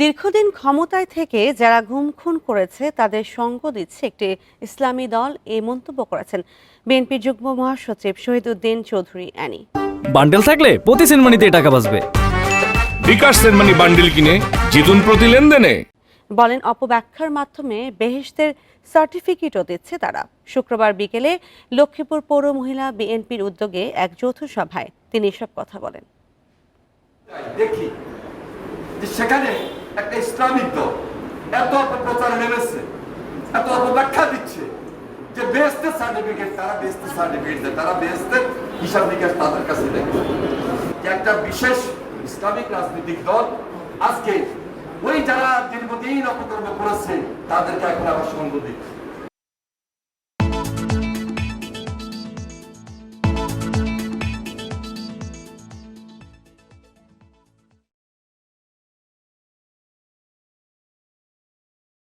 দীর্ঘদিন ক্ষমতায় থেকে যারা গুম খুন করেছে তাদের সঙ্গ দিচ্ছে একটি ইসলামী দল। এই মন্তব্য করেছেন বিএনপির যুগ্ম মহাসচিব শহীদুদ্দিন চৌধুরী অ্যানি। বান্ডেল থাকলে প্রতি সিনেমানিতে টাকা বাঁচবে। বিকাশ সেনমানি বান্ডিল কিনে জিতুন প্রতি লেনদেনে। বলেন অপব্যাখ্যার মাধ্যমে বেহেশতের সার্টিফিকেটও দিচ্ছে তারা। শুক্রবার বিকেলে লক্ষ্মীপুর পৌর মহিলা বিএনপির উদ্যোগে এক যৌথ সভায় তিনি এসব কথা বলেন। দেখি সেখানে একটা ইসলামিক দল। এত অপপ্রচারে নেমেছে, এত অপব্যাখ্যা দিচ্ছে যে সার্টিফিকেট তারা বেস্টের সার্টিফিকেট দেয়, তারা হিসাব নিকাশ তাদের কাছে একটা বিশেষ ইসলামিক রাজনৈতিক দল আজকে ওই যারা দীর্ঘদিন অপকর্ম করেছে, তাদেরকে এখন আবার সঙ্গ দিচ্ছে